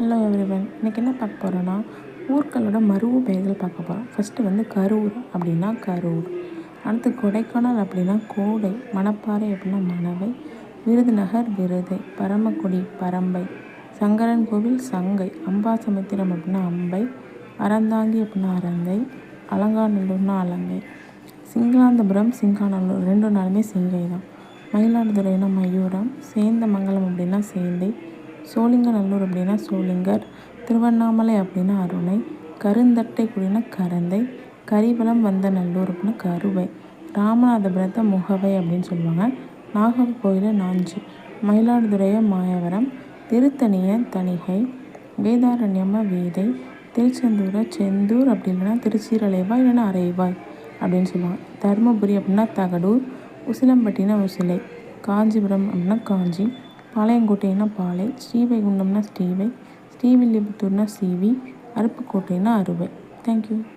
Hello everyone இன்றைக்கி என்ன பார்க்க போகிறோன்னா ஊர்களோட மருவு பெயர்கள் பார்க்க போகிறோம் ஃபஸ்ட்டு வந்து கரூர் அப்படின்னா கரூர். அடுத்து கொடைக்கானல் அப்படின்னா கோடை மணப்பாறை அப்படின்னா மணவை. விருதுநகர் விருதை பரமக்குடி பரம்பை. சங்கரன் கோவில் சங்கை அம்பாசமுத்திரம் அப்படின்னா அம்பை. அறந்தாங்கி அப்படின்னா அறந்தை அலங்காநல்லூர்னா அலங்கை. சிங்களாந்தபுரம் சிங்காநல்லூர் ரெண்டு நாளுமே சிங்கை தான். மயிலாடுதுறைனா மயூரம். சேந்தமங்கலம் அப்படின்னா சேந்தை. சோழிங்கநல்லூர் அப்படின்னா சோளிங்கர் திருவண்ணாமலை அப்படின்னா அருணை கருந்தட்டை அப்படின்னா கரந்தை கரிவலம் வந்த நல்லூர் அப்படின்னா கருவை ராமநாதபுரத்தை முகவை அப்படின்னு சொல்லுவாங்க. நாகர்கோயிலை நாஞ்சி மயிலாடுதுறையை மாயவரம் திருத்தணியை தணிகை வேதாரண்யமாக வேதை திருச்செந்தூரை செந்தூர் அப்படி இல்லைன்னா திருச்சீரலைவாய் இல்லைன்னா அரைவாய் அப்படின்னு சொல்லுவாங்க. தருமபுரி அப்படின்னா தகடூர் உசிலம்பட்டினா உசிலை காஞ்சிபுரம் அப்படின்னா காஞ்சி பாளையங்கோட்டைனா பாளை ஸ்ரீவைகுண்டம்னா ஸ்ரீவை ஸ்ரீவில்லிபுத்தூர்னா சிவி அருப்புக்கோட்டைனா அருவை. Thank you